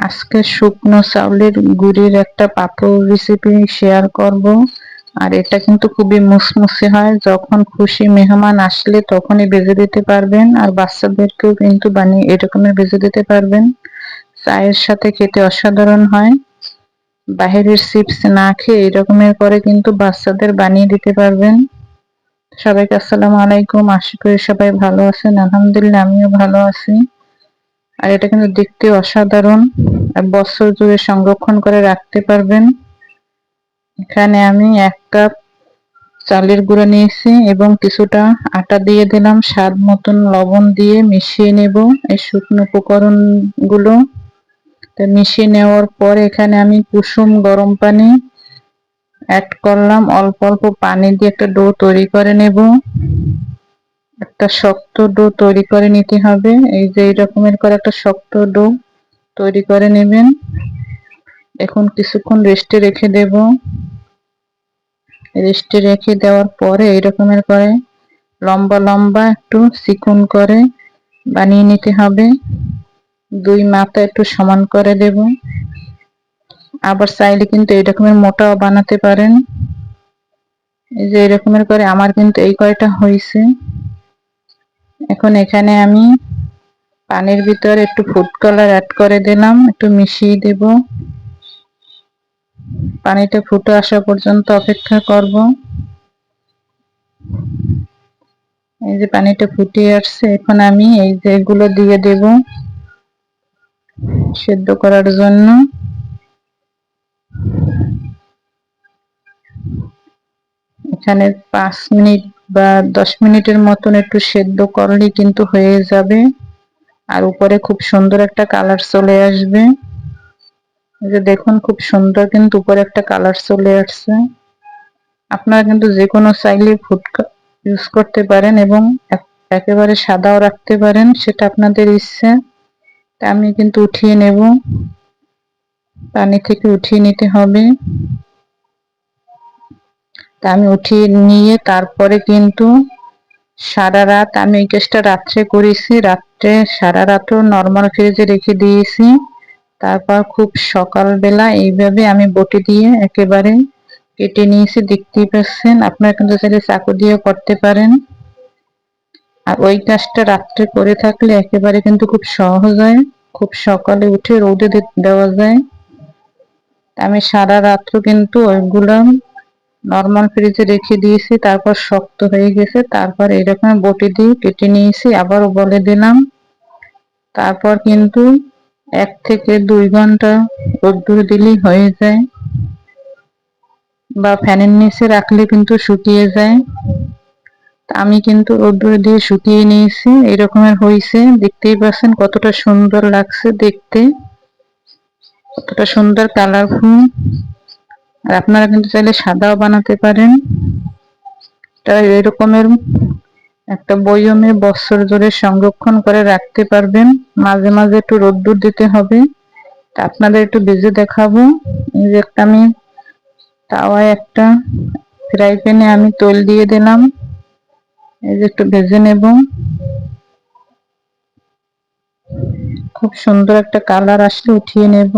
আজকে শুকনো চাউলের গুড়ির একটা পাপড় রেসিপি শেয়ার করব। আর এটা কিন্তু খুবই মুসমুসে হয়। যখন খুশি মেহমান আসলে তখনই বেজে দিতে পারবেন। আর বাচ্চাদেরকেও কিন্তু বানিয়ে এরকমের বেজে দিতে পারবেন। চায়ের সাথে খেতে অসাধারণ হয়। বাহিরের চিপস না খেয়ে এরকমের করে কিন্তু বাচ্চাদের বানিয়ে দিতে পারবেন। সবাইকে আসসালামু আলাইকুম। আশা করি সবাই ভালো আছেন। আলহামদুলিল্লাহ, আমিও ভালো আছি। আর এটা কিন্তু দেখতে অসাধারণ। বছর জুড়ে সংরক্ষণ করে রাখতে পারবেন। এখানে আমি এক কাপ চালের গুঁড়ো নিয়েছি এবং কিছুটা আটা দিয়ে দিলাম। স্বাদ মতন লবণ দিয়ে মিশিয়ে নেব এই শুকনো উপকরণগুলো। মিশিয়ে নেওয়ার পর এখানে আমি কুসুম গরম পানি অ্যাড করলাম। অল্প অল্প পানি দিয়ে একটা ডো তৈরি করে নেব। একটা শক্ত ডো তৈরি করে নিতে হবে। এই যে এই রকমের করে একটা শক্ত ডো তৈরি করে নেবেন। এখন কিছুক্ষণ রেস্টে রেখে দেব। রেস্টে রেখে দেওয়ার পরে এই রকমের করে লম্বা লম্বা একটু চিকুন করে বানিয়ে নিতে হবে। দুই মাথা একটু সমান করে দেব। আবার চাইলে কিন্তু এই রকমের মোটাও বানাতে পারেন। এই যে এরকমের করে আমার কিন্তু এই কয়টা হয়েছে এখন এখানে আমি পানির ভিতরে একটু ফুড কালার অ্যাড করে দিলাম, একটু মিশিয়ে দেব। পানিটা ফুটে আসা পর্যন্ত অপেক্ষা করব। এই যে পানিটা ফুটে আসছে, এখন আমি এই যে এগুলো দিয়ে দেব সেদ্ধ করার জন্য। এখানে পাঁচ মিনিট বা দশ মিনিটের মতন একটু সেদ্ধ করলেই কিন্তু হয়ে যাবে। আর উপরে খুব সুন্দর একটা কালার চলে আসবে। যে দেখুন, খুব সুন্দর কিন্তু উপরে একটা কালার চলে আসছে। আপনারা কিন্তু যে কোনো চাইলে ফুড ইউজ করতে পারেন এবং একেবারে সাদাও রাখতে পারেন, সেটা আপনাদের ইচ্ছে। তা আমি কিন্তু উঠিয়ে নেব। পানি থেকে উঠিয়ে নিতে হবে। তা আমি উঠিয়ে নিয়ে তারপরে কিন্তু সারা রাত আমি এই কেসটা রাত্রে করেছি। রাত্রে সারা রাতও নর্মাল ফ্রিজে রেখে দিয়েছি। তারপর খুব সকালবেলা এইভাবে আমি বটি দিয়ে একেবারে কেটে নিয়েছি, দেখতেই পাচ্ছেন। আপনারা কিন্তু চাইলে চাকু দিয়ে করতে পারেন। আর ওই কাজটা রাত্রে করে থাকলে একেবারে কিন্তু খুব সহজ হয়। খুব সকালে উঠে রোদে দেওয়া যায়। আমি সারা রাত্র কিন্তু ওইগুলো নর্মাল ফ্রিজে রেখে দিয়েছি, তারপর শক্ত হয়ে গেছে, তারপর এরকম বটি দিয়ে কেটে নিয়েছি, আবারও বলে দিলাম। তারপর কিন্তু এক থেকে দুই ঘণ্টা রোদ্দুর দিলেই হয়ে যায়। বা ফ্যানের নিচে রাখলে কিন্তু শুকিয়ে যায়। আমি কিন্তু রোদ্দুর দিয়ে শুকিয়ে নিয়েছি, এরকমের হয়েছে, দেখতেই পাচ্ছেন কতটা সুন্দর লাগছে দেখতে। কতটা সুন্দর কালারফুল আর আপনারা কিন্তু চাইলে সাদাও বানাতে পারেন। তাই এরকমের একটা বয়মে বছর ধরে সংরক্ষণ করে রাখতে পারবেন। মাঝে মাঝে একটু রোদ্দুর দিতে হবে। আপনাদের একটু বেজে দেখাবো। এই যে একটা আমি তাওয়ায় একটা ফ্রাই প্যানে আমি তৈল দিয়ে দিলাম। এই যে একটু ভেজে নেব। খুব সুন্দর একটা কালার আসলে উঠিয়ে নেব।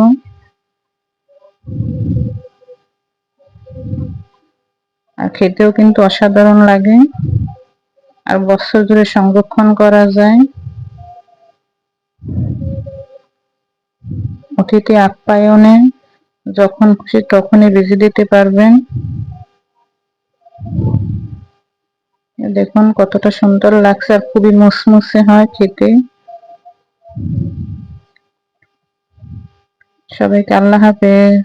খেতেও কিন্তু অসাধারণ লাগে। আর বছর ধরে সংরক্ষণ করা যায়। অতিথি আপ্যায়নে যখন খুশি তখনই বেজে দিতে পারবেন। দেখুন কতটা সুন্দর লাগছে আর খুবই মুসমুসে হয় খেতে। সবাইকে আল্লাহ হাফেজ।